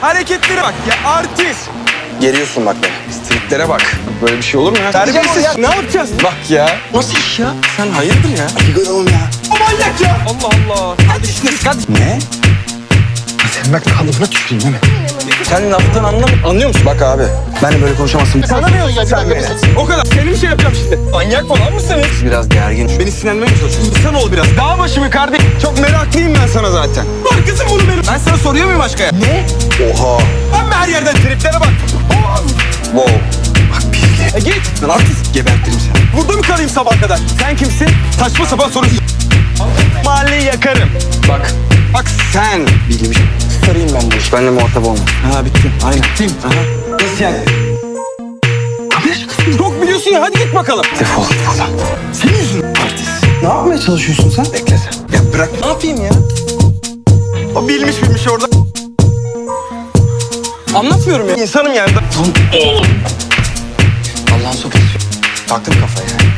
Hareketlere bak ya artist. Geriyorsun bak beni. Triplere bak. Böyle bir şey olur mu ya? Terbiyesiz. Ne yapacağız? Bak ya. Nasıl iş ya? Sen hayırdır ya? Bir oğlum ya. O manyak ya. Allah Allah. Hadi işte hadi. Ne? Sen bak kalıbına tüküreyim değil mi? Sen laftan anlam anlıyor musun? Bak abi. Ben böyle konuşamazsın. Tanımıyorsun ya sen beni. O kadar. Seni bir şey yapacağım şimdi. Manyak falan mısınız? Biraz gergin. Beni sinirlenmeye mi çalışıyorsun? İnsan ol biraz. Dağ başı mı kardeş? Çok meraklıyım ben sana zaten. Var kızım bunu benim. Ben sana soruyor muyum aşkaya? Ne? Oha. Ben her yerden triplere bak. Oh! Wow. Bak bilgi. E git. Lan artist. Gebertirim seni. Burada mı kalayım sabah kadar? Sen kimsin? Saçma sapan soru. Mahalleyi yakarım. Bak. Bak sen. Bilmiş. Sarayım ben bu iş. Benimle muhatap olma. Ha bitti. Aynen. Bittim. Aha. Nasıl yani? Çok biliyorsun ya. Hadi git bakalım. Defol git buradan. Senin yüzünden. Artist. Ne yapmaya çalışıyorsun sen? Bekle sen. Ya bırak. Ne yapayım ya? O bilmiş bilmiş orada. Anlatmıyorum ya. İnsanım yani. Allah'ın sopası. Taktım kafaya.